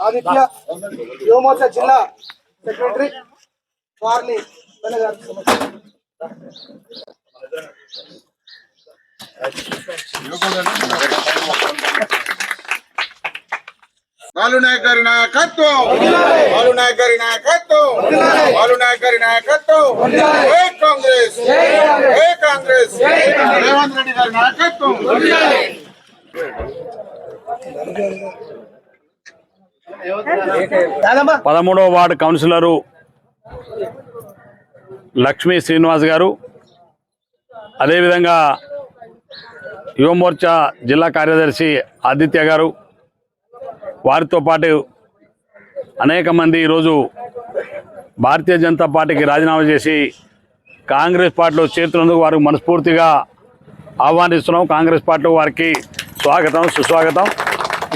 ఆదిత్య యువమోర్చా జిల్లా సెక్రటరీ వారిని బాలు నాయక్ గారి నాయకత్వం గారి నాయకత్వం. గారి నాయకత్వం. జై కాంగ్రెస్. జై కాంగ్రెస్. రేవంత్ రెడ్డి గారి నాయకత్వం. పదమూడవ వార్డు కౌన్సిలరు లక్ష్మీ శ్రీనివాస్ గారు. అదేవిధంగా యువమోర్చా జిల్లా కార్యదర్శి ఆదిత్య గారు. వారితో పాటు అనేక మంది ఈరోజు భారతీయ జనతా పార్టీకి రాజీనామా చేసి కాంగ్రెస్ పార్టీలో చేరుతున్నందుకు వారికి మనస్ఫూర్తిగా ఆహ్వానిస్తున్నాం. కాంగ్రెస్ పార్టీలో వారికి స్వాగతం సుస్వాగతం.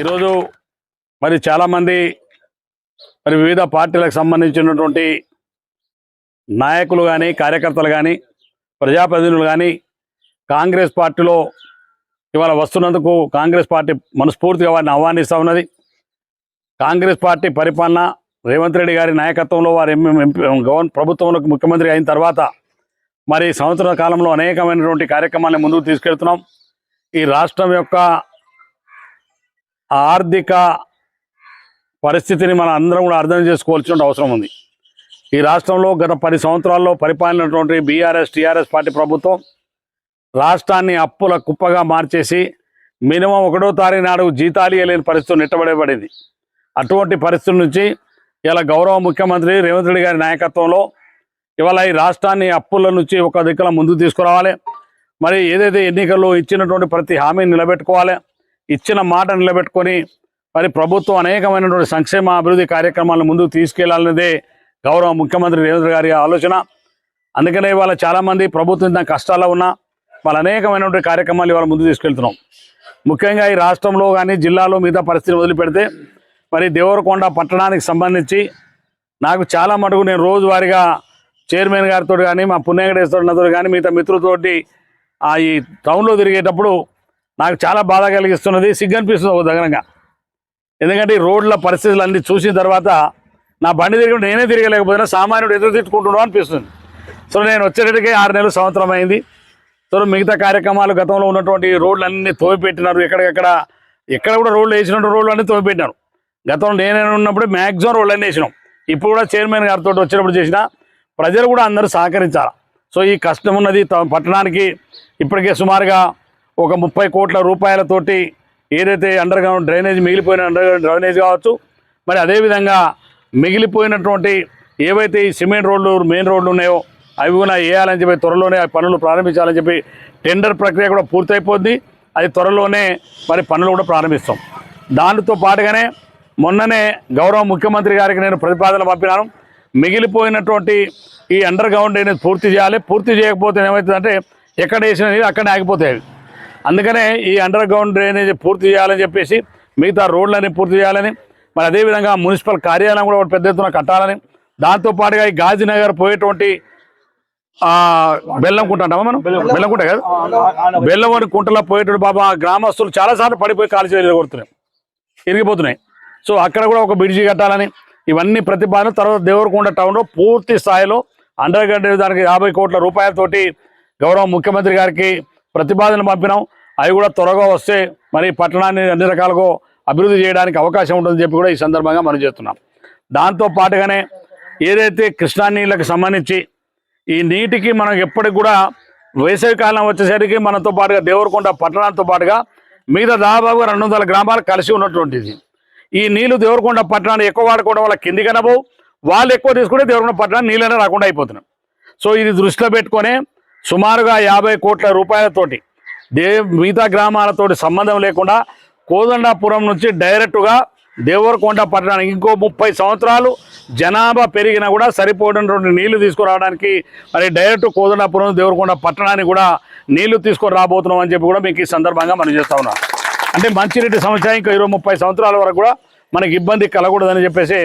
ఈరోజు మరి చాలామంది మరి వివిధ పార్టీలకు సంబంధించినటువంటి నాయకులు కానీ కార్యకర్తలు కానీ ప్రజాప్రతినిధులు కానీ కాంగ్రెస్ పార్టీలో ఇవాళ వస్తున్నందుకు కాంగ్రెస్ పార్టీ మనస్ఫూర్తిగా వారిని ఆహ్వానిస్తూ ఉన్నది. కాంగ్రెస్ పార్టీ పరిపాలన రేవంత్ రెడ్డి గారి నాయకత్వంలో వారు గవర్న ప్రభుత్వంలోకి ముఖ్యమంత్రి అయిన తర్వాత మరి సంవత్సర కాలంలో అనేకమైనటువంటి కార్యక్రమాలను ముందుకు తీసుకెళ్తున్నాం. ఈ రాష్ట్రం యొక్క ఆర్థిక పరిస్థితిని మనం అందరం కూడా అర్థం చేసుకోవాల్సిన అవసరం ఉంది. ఈ రాష్ట్రంలో గత పది సంవత్సరాల్లో పరిపాలనటువంటి బీఆర్ఎస్ టీఆర్ఎస్ పార్టీ ప్రభుత్వం రాష్ట్రాన్ని అప్పుల కుప్పగా మార్చేసి మినిమం ఒకటో తారీఖు నాడు జీతాలు ఇవ్వలేని పరిస్థితి నెట్టబడబడింది. అటువంటి పరిస్థితుల నుంచి ఇలా గౌరవ ముఖ్యమంత్రి రేవంత్ రెడ్డి గారి నాయకత్వంలో ఇవాళ ఈ రాష్ట్రాన్ని అప్పుల నుంచి ఒక దిక్కుల ముందుకు తీసుకురావాలి. మరి ఏదైతే ఎన్నికల్లో ఇచ్చినటువంటి ప్రతి హామీని నిలబెట్టుకోవాలి ఇచ్చిన మాట నిలబెట్టుకొని మరి ప్రభుత్వం అనేకమైనటువంటి సంక్షేమ అభివృద్ధి కార్యక్రమాలను ముందుకు తీసుకెళ్ళాలనేదే గౌరవ ముఖ్యమంత్రి రేవంత్ గారి ఆలోచన. అందుకనే ఇవాళ చాలామంది ప్రభుత్వం ఇంత కష్టాల్లో ఉన్నా వాళ్ళు అనేకమైనటువంటి కార్యక్రమాలు ఇవాళ ముందు తీసుకెళ్తున్నాం. ముఖ్యంగా ఈ రాష్ట్రంలో కానీ జిల్లాలో మిగతా పరిస్థితిని వదిలిపెడితే మరి దేవరకొండ పట్టణానికి సంబంధించి నాకు చాలా మటుకు నేను రోజువారీగా చైర్మన్ గారితో కానీ మా పుణ్యగడేశ్వరతో కానీ మిగతా మిత్రులతోటి ఆ ఈ టౌన్లో తిరిగేటప్పుడు నాకు చాలా బాధ కలిగిస్తున్నది. సిగ్గనిపిస్తుంది ఒక దగ్గరగా ఎందుకంటే ఈ రోడ్ల పరిస్థితులు అన్ని చూసిన తర్వాత నా బండి తిరిగి నేనే తిరగలేకపోయినా సామాన్యుడు ఎదురు తిట్టుకుంటున్నావు అనిపిస్తుంది. సో నేను వచ్చేటట్టుకే ఆరు నెలలు సంవత్సరం అయింది. సో మిగతా కార్యక్రమాలు గతంలో ఉన్నటువంటి రోడ్లు అన్నీ తోమిపెట్టినారు ఎక్కడికెక్కడ ఎక్కడ కూడా రోడ్లు వేసినటువంటి రోడ్లు అన్నీ తోమిపెట్టినారు గతంలో నేనే ఉన్నప్పుడు మ్యాక్సిమం రోడ్లన్నీ వేసినాం. ఇప్పుడు కూడా చైర్మన్ గారితో వచ్చినప్పుడు చేసిన ప్రజలు కూడా అందరూ సహకరించాలి. సో ఈ కష్టం ఉన్నది పట్టణానికి ఇప్పటికే సుమారుగా ఒక ముప్పై కోట్ల రూపాయలతోటి ఏదైతే అండర్ గ్రౌండ్ డ్రైనేజ్ మిగిలిపోయిన అండర్ గ్రౌండ్ డ్రైనేజ్ కావచ్చు మరి అదేవిధంగా మిగిలిపోయినటువంటి ఏవైతే ఈ సిమెంట్ రోడ్లు మెయిన్ రోడ్లు ఉన్నాయో అవి కూడా వేయాలని చెప్పి త్వరలోనే ఆ పనులు ప్రారంభించాలని చెప్పి టెండర్ ప్రక్రియ కూడా పూర్తయిపోద్ది. అది త్వరలోనే మరి పనులు కూడా ప్రారంభిస్తాం. దానితో పాటుగానే మొన్ననే గౌరవ ముఖ్యమంత్రి గారికి నేను ప్రతిపాదన పంపినాను. మిగిలిపోయినటువంటి ఈ అండర్ గ్రౌండ్ అనేది పూర్తి చేయాలి. పూర్తి చేయకపోతే ఏమవుతుందంటే ఎక్కడ వేసిన నీళ్ళు అక్కడే ఆగిపోతాయి. అందుకనే ఈ అండర్ గ్రౌండ్ డ్రైనేజ్ పూర్తి చేయాలని చెప్పేసి మిగతా రోడ్లన్నీ పూర్తి చేయాలని మరి అదేవిధంగా మున్సిపల్ కార్యాలయం కూడా పెద్ద ఎత్తున కట్టాలని దాంతోపాటుగా ఈ గాజీనగర్ పోయేటువంటి బెల్లంకుంట అంటామా మనం? బెల్లంకుంట కదా? బెల్లంకొని కుంటలో పోయేటువంటి బాబా గ్రామస్తులు చాలాసార్లు పడిపోయి కాలు చేతులు కొడుతున్నాయి ఇరిగిపోతున్నాయి. సో అక్కడ కూడా ఒక బ్రిడ్జి కట్టాలని. ఇవన్నీ ప్రతిపాదన తర్వాత దేవరకొండ టౌన్లో పూర్తి స్థాయిలో అండర్ గ్రౌండ్ దానికి యాభై కోట్ల రూపాయలతోటి గౌరవ ముఖ్యమంత్రి గారికి ప్రతిపాదనలు పంపినాం. అవి కూడా త్వరగా వస్తే మరి పట్టణాన్ని అన్ని రకాలుగా అభివృద్ధి చేయడానికి అవకాశం ఉంటుందని చెప్పి కూడా ఈ సందర్భంగా మనం చేస్తున్నాం దాంతో పాటుగానే ఏదైతే కృష్ణా నీళ్ళకి సంబంధించి ఈ నీటికి మనం ఎప్పటికి కూడా వేసవి కాలం వచ్చేసరికి మనతో పాటుగా దేవరకొండ పట్టణంతో పాటుగా మిగతా దాదాపుగా రెండు వందల గ్రామాలు కలిసి ఉన్నటువంటిది. ఈ నీళ్ళు దేవరకొండ పట్టణాన్ని ఎక్కువ వాడుకోవడం వల్ల కిందికి అనబోవు వాళ్ళు ఎక్కువ తీసుకుంటే దేవరకొండ పట్టణాన్ని నీళ్ళనే రాకుండా అయిపోతున్నాం సో ఇది దృష్టిలో పెట్టుకొని సుమారుగా యాభై కోట్ల రూపాయలతోటి దే మిగతా గ్రామాలతోటి సంబంధం లేకుండా కోదండాపురం నుంచి డైరెక్టుగా దేవరకొండ పట్టణానికి ఇంకో ముప్పై సంవత్సరాలు జనాభా పెరిగినా కూడా సరిపోయినటువంటి నీళ్ళు తీసుకురావడానికి మరి డైరెక్ట్ కోదండాపురం దేవరకొండ పట్టణానికి కూడా నీళ్ళు తీసుకొని రాబోతున్నాం అని చెప్పి కూడా మీకు ఈ సందర్భంగా మనం చేస్తా ఉన్నాం. అంటే మంచినీటి సమస్య ఇంకా ఇరవై ముప్పై సంవత్సరాల వరకు కూడా మనకి ఇబ్బంది కలగకూడదని చెప్పేసి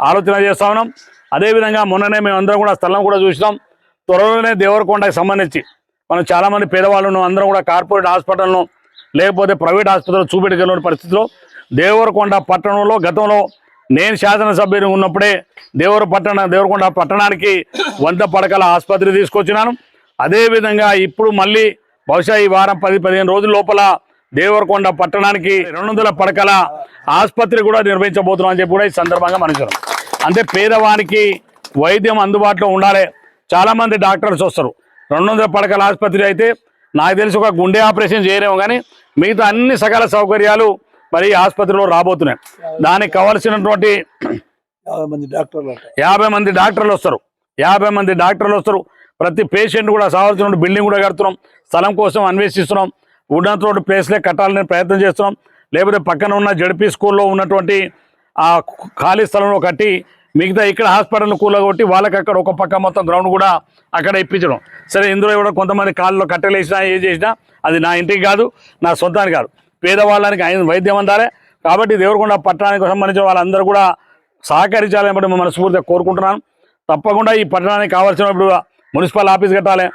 ఆలోచన చేస్తా ఉన్నాం. అదేవిధంగా మొన్ననే మేము అందరం కూడా స్థలం కూడా చూసినాం. త్వరలోనే దేవరకొండకి సంబంధించి మనం చాలామంది పేదవాళ్ళను అందరం కూడా కార్పొరేట్ హాస్పిటల్ను లేకపోతే ప్రైవేట్ ఆసుపత్రులు చూపెట్టుకెళ్ళిన పరిస్థితిలో దేవరకొండ పట్టణంలో గతంలో నేను శాసనసభ్యుని ఉన్నప్పుడే దేవర పట్టణ దేవరకొండ పట్టణానికి వంద పడకల ఆసుపత్రి తీసుకొచ్చినాను. అదేవిధంగా ఇప్పుడు మళ్ళీ బహుశా ఈ వారం పది పదిహేను రోజుల లోపల దేవరకొండ పట్టణానికి రెండు వందల పడకల ఆసుపత్రి కూడా నిర్వహించబోతున్నాం అని చెప్పి కూడా ఈ సందర్భంగా మనసు అంటే పేదవానికి వైద్యం అందుబాటులో ఉండాలి. చాలా మంది డాక్టర్స్ వస్తారు. రెండు వందల పడకల ఆసుపత్రి అయితే నాకు తెలిసి ఒక గుండె ఆపరేషన్ చేయలేము కానీ మిగతా అన్ని సకల సౌకర్యాలు మరి ఆసుపత్రిలో రాబోతున్నాయి. దానికి కావలసినటువంటి యాభై మంది డాక్టర్లు వస్తారు. యాభై మంది డాక్టర్లు వస్తారు. ప్రతి పేషెంట్ కూడా కావాల్సిన బిల్డింగ్ కూడా కడుతున్నాం. స్థలం కోసం అన్వేషిస్తున్నాం. ఉన్నటువంటి ప్లేస్లే కట్టాలని ప్రయత్నం చేస్తున్నాం. లేకపోతే పక్కన ఉన్న జడ్పీ స్కూల్లో ఉన్నటువంటి ఆ ఖాళీ స్థలంలో కట్టి మిగతా ఇక్కడ హాస్పిటల్ కూలగొట్టి వాళ్ళకి అక్కడ ఒక పక్క మొత్తం గ్రౌండ్ కూడా అక్కడ ఇప్పించడం. సరే ఇందులో కూడా కొంతమంది కాళ్ళలో కట్టెలేసినా ఏం చేసినా అది నా ఇంటికి కాదు నా సొంతానికి కాదు. పేదవాళ్ళకి ఆయన వైద్యం అందాలే. కాబట్టి దేవరకొండ పట్టణానికి సంబంధించిన వాళ్ళందరూ కూడా సహకరించాలని బట్టి మనస్ఫూర్తిగా కోరుకుంటున్నాను. తప్పకుండా ఈ పట్టణానికి కావాల్సినప్పుడు మున్సిపల్ ఆఫీస్ కట్టాలి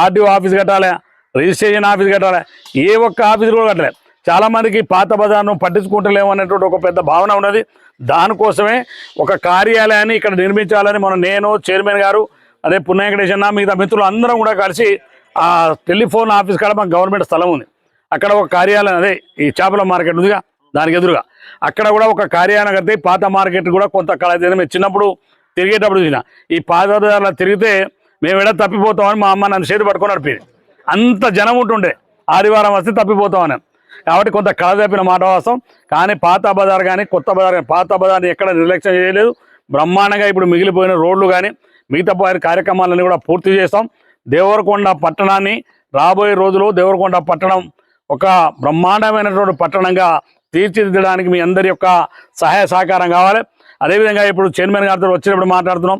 ఆర్డీఓ ఆఫీస్ కట్టాలి రిజిస్ట్రేషన్ ఆఫీస్ కట్టాలి. ఏ ఒక్క ఆఫీస్ కూడా కట్టలేదు చాలామందికి పాత బజార్ను పట్టించుకుంటలేము అనేటువంటి ఒక పెద్ద భావన ఉన్నది. దానికోసమే ఒక కార్యాలయాన్ని ఇక్కడ నిర్మించాలని మనం నేను చైర్మన్ గారు అదే పుణ్యకటేశన్న మిగతా మిత్రులు అందరం కూడా కలిసి ఆ టెలిఫోన్ ఆఫీస్ కాడ మాకు గవర్నమెంట్ స్థలం ఉంది. అక్కడ ఒక కార్యాలయం అదే ఈ చేపల మార్కెట్ ఉందిగా దానికి ఎదురుగా. అక్కడ కూడా ఒక కార్యాలయం కడితే పాత మార్కెట్ కూడా కొంత కళ మేము చిన్నప్పుడు తిరిగేటప్పుడు చూసిన. ఈ పాత బజార్లో తిరిగితే మేము ఎడ తప్పిపోతామని మా అమ్మ నన్ను చేతి పట్టుకొని నడిపేది. అంత జనం ఉంటుండే. ఆదివారం వస్తే తప్పిపోతామని. కాబట్టి కొంత కళ తప్పిన మాట వాస్తవం. కానీ పాత బజార్ కానీ కొత్త బజార్ కానీ పాత బజార్ని ఎక్కడ నిర్లక్ష్యం చేయలేదు. బ్రహ్మాండంగా ఇప్పుడు మిగిలిపోయిన రోడ్లు కానీ మిగతా వారి కార్యక్రమాలన్నీ కూడా పూర్తి చేస్తాం. దేవరకొండ పట్టణాన్ని రాబోయే రోజులు దేవరకొండ పట్టణం ఒక బ్రహ్మాండమైనటువంటి పట్టణంగా తీర్చిదిద్దడానికి మీ అందరి యొక్క సహాయ సహకారం కావాలి. అదేవిధంగా ఇప్పుడు చైర్మన్ గారితో వచ్చినప్పుడు మాట్లాడుతున్నాం.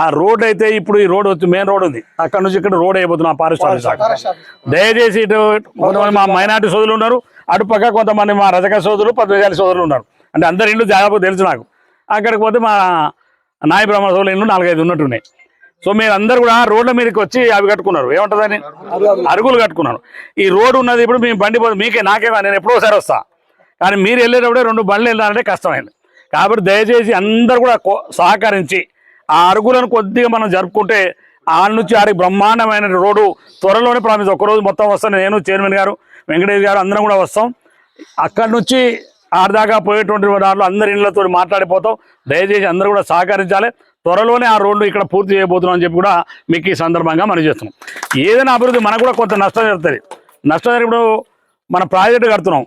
ఆ రోడ్ అయితే ఇప్పుడు ఈ రోడ్ వచ్చి మెయిన్ రోడ్ ఉంది. అక్కడ నుంచి ఇక్కడ రోడ్ అయిపోతున్నాం పారిశ్రామిక శాఖ. దయచేసి ఇటు కొంతమంది మా మైనార్టీ సోదరులు ఉన్నారు. అటు పక్క కొంతమంది మా రజక సోదరులు పద్మజాలి సోదరులు ఉన్నారు. అంటే అందరి ఇల్లు దాదాపు తెలుసు నాకు. అక్కడికి పోతే మా నాయ బ్రహ్మ సోదరుల ఇల్లు నాలుగైదు ఉన్నట్టున్నాయి. సో మీరు అందరు కూడా రోడ్ల మీదకి వచ్చి అవి కట్టుకున్నారు. ఏముంటుందని అరుగులు కట్టుకున్నారు. ఈ రోడ్డు ఉన్నది ఇప్పుడు మేము బండి మీకే నాకేమో నేను ఎప్పుడో ఒకసారి వస్తా. కానీ మీరు వెళ్ళేటప్పుడే రెండు బండ్లు వెళ్ళాలంటే కష్టమైంది. కాబట్టి దయచేసి అందరు కూడా సహకరించి ఆ అరుగులను కొద్దిగా మనం జరుపుకుంటే ఆడ నుంచి ఆడికి బ్రహ్మాండమైన రోడ్డు త్వరలోనే ప్రామిస్ ఒక్కరోజు మొత్తం వస్తాను. నేను చైర్మన్ గారు వెంకటేష్ గారు అందరం కూడా వస్తాం. అక్కడి నుంచి ఆడదాకా పోయేటువంటి దాంట్లో అందరి ఇళ్ళతో మాట్లాడిపోతాం. దయచేసి అందరూ కూడా సహకరించాలి. త్వరలోనే ఆ రోడ్డు ఇక్కడ పూర్తి చేయబోతున్నాం అని చెప్పి కూడా మీకు ఈ సందర్భంగా మనం చేస్తున్నాం. ఏదైనా అభివృద్ధి మనకు కూడా కొంత నష్టం జరుగుతుంది. నష్టం జరిగినప్పుడు మన ప్రాజెక్టు కడుతున్నాం.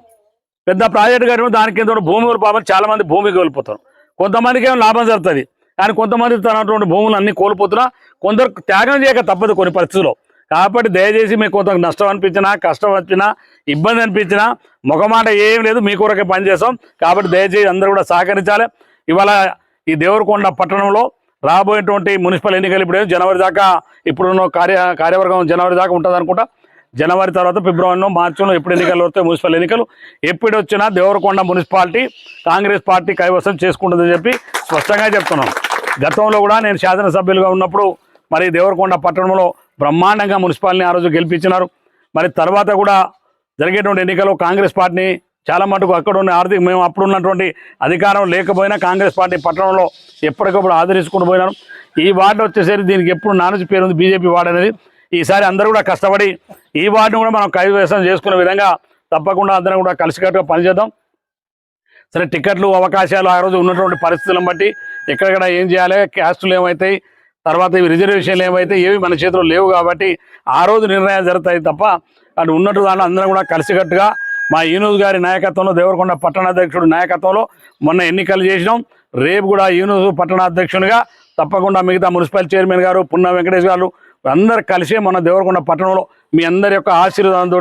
పెద్ద ప్రాజెక్టు కట్టిన దానికి కింద భూమి కోల్పోవాలి. చాలామంది భూమి కోల్పోతారు. కొంతమందికి ఏమో లాభం జరుగుతుంది. కానీ కొంతమంది తనటువంటి భూములు అన్ని కోల్పోతున్నా కొందరు త్యాగం చేయక తప్పదు కొన్ని పరిస్థితుల్లో. కాబట్టి దయచేసి మీకు కొంత నష్టం అనిపించినా కష్టం వచ్చినా ఇబ్బంది అనిపించినా ముఖమాట ఏం లేదు మీ కొరకే పనిచేస్తాం కాబట్టి దయచేసి అందరూ కూడా సహకరించాలి. ఇవాళ ఈ దేవరకొండ పట్టణంలో రాబోయేటువంటి మున్సిపల్ ఎన్నికలు ఇప్పుడు జనవరి దాకా ఇప్పుడున్న కార్య కార్యవర్గం జనవరి దాకా ఉంటుంది అనుకుంటా. జనవరి తర్వాత ఫిబ్రవరిలో మార్చిలో ఎప్పుడు ఎన్నికలు వస్తాయి మున్సిపల్ ఎన్నికలు. ఎప్పుడు వచ్చినా దేవరకొండ మున్సిపాలిటీ కాంగ్రెస్ పార్టీ కైవసం చేసుకుంటుందని చెప్పి స్పష్టంగా చెప్తున్నాను గతంలో కూడా నేను శాసనసభ్యులుగా ఉన్నప్పుడు మరి దేవరకొండ పట్టణంలో బ్రహ్మాండంగా మున్సిపాలిటీని ఆ రోజు గెలిపించినారు. మరి తర్వాత కూడా జరిగేటువంటి ఎన్నికల్లో కాంగ్రెస్ పార్టీని చాలా మటుకు అక్కడ ఉన్న ఆర్థిక మేము అప్పుడు ఉన్నటువంటి అధికారం లేకపోయినా కాంగ్రెస్ పార్టీ పట్టణంలో ఎప్పటికప్పుడు ఆదరించుకుంటూ పోయినారు. ఈ వార్డు వచ్చేసరికి దీనికి ఎప్పుడు నానుచి పేరు ఉంది బీజేపీ వార్డు అనేది. ఈసారి అందరూ కూడా కష్టపడి ఈ వార్డును కూడా మనం కైవసం చేసుకునే విధంగా తప్పకుండా అందరం కూడా కలిసికట్టుగా పనిచేద్దాం. సరే టికెట్లు అవకాశాలు ఆ రోజు ఉన్నటువంటి పరిస్థితులను బట్టి ఎక్కడెక్కడ ఏం చేయాలి క్యాస్టులు ఏమవుతాయి తర్వాత ఇవి రిజర్వేషన్లు ఏమైతే ఏవి మన చేతిలో లేవు కాబట్టి ఆ రోజు నిర్ణయాలు జరుగుతాయి తప్ప అటు ఉన్నట్టు దాంట్లో అందరం కూడా కలిసికట్టుగా మా యూనూస్ గారి నాయకత్వంలో దేవరకొండ పట్టణాధ్యక్షుడు నాయకత్వంలో మొన్న ఎన్నికలు చేసినాం. రేపు కూడా యూనూస్ పట్టణాధ్యక్షునిగా తప్పకుండా మిగతా మున్సిపల్ చైర్మన్ గారు పున్న వెంకటేష్ గారు అందరు కలిసే మన దేవరకొండ పట్టణంలో మీ అందరి యొక్క ఆశీర్వాదంతో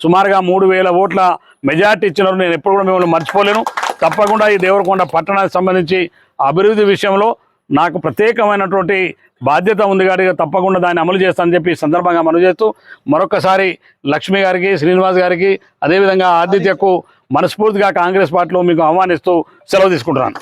సుమారుగా మూడు వేల ఓట్ల మెజార్టీ ఇచ్చినారు. నేను ఎప్పుడు కూడా మిమ్మల్ని మర్చిపోలేను. తప్పకుండా ఈ దేవరకొండ పట్టణానికి సంబంధించి అభివృద్ధి విషయంలో నాకు ప్రత్యేకమైనటువంటి బాధ్యత ఉంది గారికి తప్పకుండా దాన్ని అమలు చేస్తానని చెప్పి ఈ సందర్భంగా మనవి చేస్తూ మరొకసారి లక్ష్మి గారికి శ్రీనివాస్ గారికి అదేవిధంగా ఆదిత్యకు మనస్ఫూర్తిగా కాంగ్రెస్ పార్టీలో మీకు ఆహ్వానిస్తూ సెలవు తీసుకుంటున్నాను.